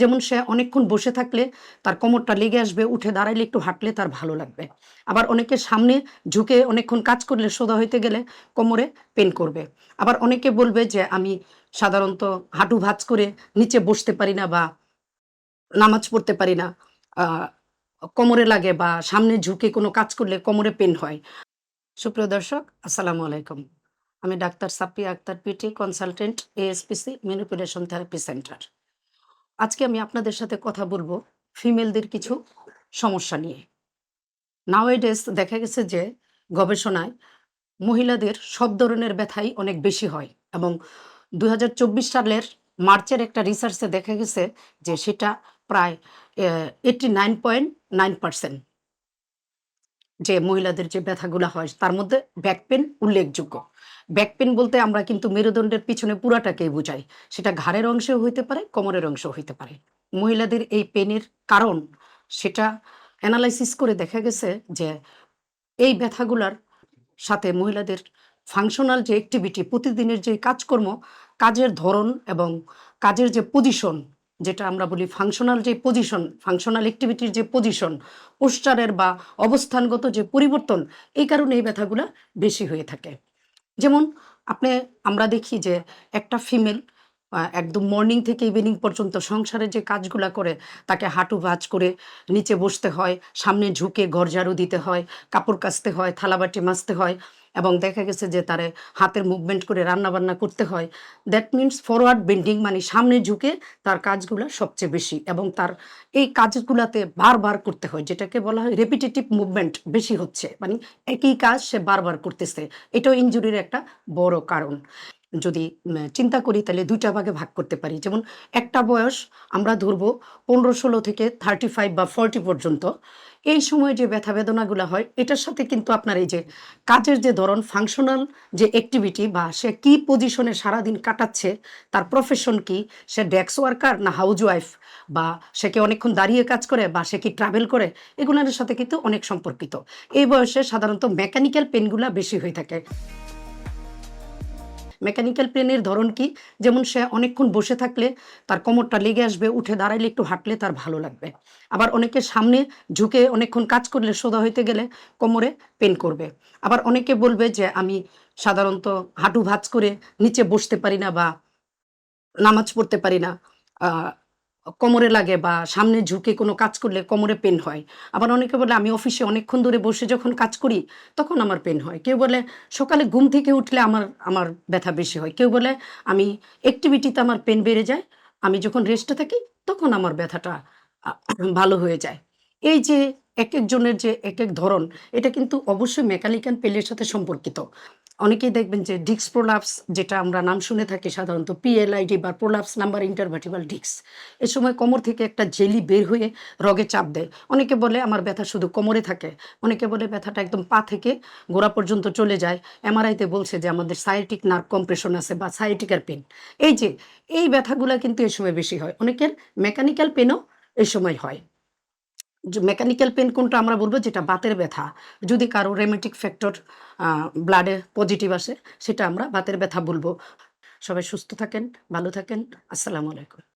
যেমন সে অনেকক্ষণ বসে থাকলে তার কোমরটা লেগে আসবে, উঠে দাঁড়াইলে একটু হাঁটলে তার ভালো লাগবে। আবার অনেকে সামনে ঝুঁকে অনেকক্ষণ কাজ করলে সোজা হইতে গেলে কোমরে পেন করবে। আবার অনেকে বলবে যে, আমি সাধারণত হাঁটু ভাঁজ করে নিচে বসতে পারি না বা নামাজ পড়তে পারি না। কোমরে লাগে বা সামনে ঝুঁকে কোনো কাজ করলে কোমরে পেন হয়। সুপ্রিয় দর্শক, আসসালামু আলাইকুম। আমি doctor Sapia Akter, PT consultant, ASPC manipulation therapy centre. আজকে আমি আপনাদের সাথে কথা বলব ফিমেলদের কিছু সমস্যা নিয়ে। নাওয়েডেস দেখা গেছে যে গবেষণায় মহিলাদের সব ধরনের ব্যথাই অনেক বেশি হয় এবং দু হাজার চব্বিশ সালের মার্চের একটা রিসার্চে দেখা গেছে যে সেটা প্রায় eighty nine point nine percent যে মহিলাদের যে ব্যথাগুলো হয়, তার মধ্যে ব্যাক পেন উল্লেখযোগ্য। ব্যাক পেন বলতে আমরা কিন্তু মেরুদণ্ডের পিছনে পুরাটাকেই বোঝাই। সেটা ঘাড়ের অংশেও হইতে পারে, কোমরের অংশেও হইতে পারে। মহিলাদের এই পেনের কারণ, সেটা অ্যানালাইসিস করে দেখা গেছে যে এই ব্যথাগুলার সাথে মহিলাদের ফাংশনাল যে অ্যাক্টিভিটি প্রতিদিনের যে কাজকর্ম, কাজের ধরন এবং কাজের যে পজিশন যেটা আমরা বলি ফাংশনাল যে পজিশন ফাংশনাল অ্যাক্টিভিটির যে পজিশন পোস্টারের বা অবস্থানগত যে পরিবর্তন, এই কারণে এই ব্যথাগুলো বেশি হয়ে থাকে। যেমন আপনি, আমরা দেখি যে একটা ফিমেল একদম মর্নিং থেকে ইভিনিং পর্যন্ত সংসারে যে কাজগুলা করে, তাকে হাঁটু ভাঁজ করে নিচে বসতে হয়, সামনে ঝুঁকে ঘর ঝাড়ু দিতে হয়, কাপড় কাচতে হয়, থালাবাটি মাজতে হয় এবং দেখা গেছে যে তারে হাতের মুভমেন্ট করে রান্নাবান্না করতে হয়। দ্যাট মিনস ফরওয়ার্ড বেন্ডিং মানে সামনে ঝুঁকে তার কাজগুলো সবচেয়ে বেশি এবং তার এই কাজগুলোতে বারবার করতে হয়, যেটাকে বলা হয় রেপিটেটিভ মুভমেন্ট বেশি হচ্ছে। মানে একই কাজ সে বারবার করতেছে। এটাও ইঞ্জুরির একটা বড় কারণ। যদি চিন্তা করি, তাহলে দুইটা ভাগে ভাগ করতে পারি। যেমন, একটা বয়স আমরা ধরবো পনেরো, ষোলো থেকে থার্টি ফাইভ বা ফর্টি পর্যন্ত। এই সময় যে ব্যথা বেদনাগুলো হয়, এটার সাথে কিন্তু আপনার এই যে কাজের যে ধরন ফাংশনাল যে অ্যাক্টিভিটি বা সে কি পজিশনে সারাদিন কাটাচ্ছে, তার প্রফেশন কি, সে ডেস্ক ওয়ার্কার না হাউজ ওয়াইফ বা সে কি অনেকক্ষণ দাঁড়িয়ে কাজ করে বা সে কি ট্রাভেল করে, এগুলোর সাথে কিন্তু অনেক সম্পর্কিত। এই বয়সে সাধারণত মেকানিক্যাল পেনগুলা বেশি হয়ে থাকে। মেকানিক্যাল পেনের ধরন কি? যেমন সে অনেকক্ষণ বসে থাকলে তার কোমরটা লেগে আসবে, উঠে দাঁড়াইলে একটু হাঁটলে তার ভালো লাগবে। আবার অনেকে সামনে ঝুঁকে অনেকক্ষণ কাজ করলে সোদা হইতে গেলে কোমরে পেন করবে। আবার অনেকে বলবে যে, আমি সাধারণত হাঁটু ভাঁজ করে নিচে বসতে পারি না বা নামাজ পড়তে পারি না। কোমরে লাগে বা সামনে ঝুঁকে কোনো কাজ করলে কোমরে পেন হয়। আবার অনেকে বলে, আমি অফিসে অনেকক্ষণ ধরে বসে যখন কাজ করি, তখন আমার পেন হয়। কেউ বলে, সকালে ঘুম থেকে উঠলে আমার আমার ব্যথা বেশি হয়। কেউ বলে, আমি অ্যাক্টিভিটিতে আমার পেন বেড়ে যায়, আমি যখন রেস্টে থাকি, তখন আমার ব্যথাটা ভালো হয়ে যায়। এই যে এক একজনের যে এক এক ধরন, এটা কিন্তু অবশ্যই মেকানিক্যাল পেলের সাথে সম্পর্কিত। অনেকেই দেখবেন যে ডিক্স প্রোলাপস, যেটা আমরা নাম শুনে থাকি সাধারণত পিএলআইডি বা প্রোলাপস নাম্বার ইন্টারভার্টিবাল ডিক্স এ সময় কোমর থেকে একটা জেলি বের হয়ে রগে চাপ দেয়। অনেকে বলে, আমার ব্যথা শুধু কোমরে থাকে। অনেকে বলে, ব্যথাটা একদম পা থেকে গোড়া পর্যন্ত চলে যায়। এমআরআইতে বলছে যে, আমাদের সাইটিক নার্ভ কম্প্রেশন আছে বা সাইটিকার পেন এই যে, এই ব্যথাগুলো কিন্তু এই সময় বেশি হয়। অনেকের মেকানিক্যাল পেনও এই সময় হয়। মেকানিক্যাল পেন কোনটা আমরা বলব? যেটা বাতের ব্যথা। যদি কারও রেমেটিক ফ্যাক্টর ব্লাডে পজিটিভ আসে, সেটা আমরা বাতের ব্যথা বলব। সবাই সুস্থ থাকেন, ভালো থাকেন। আসসালামু আলাইকুম।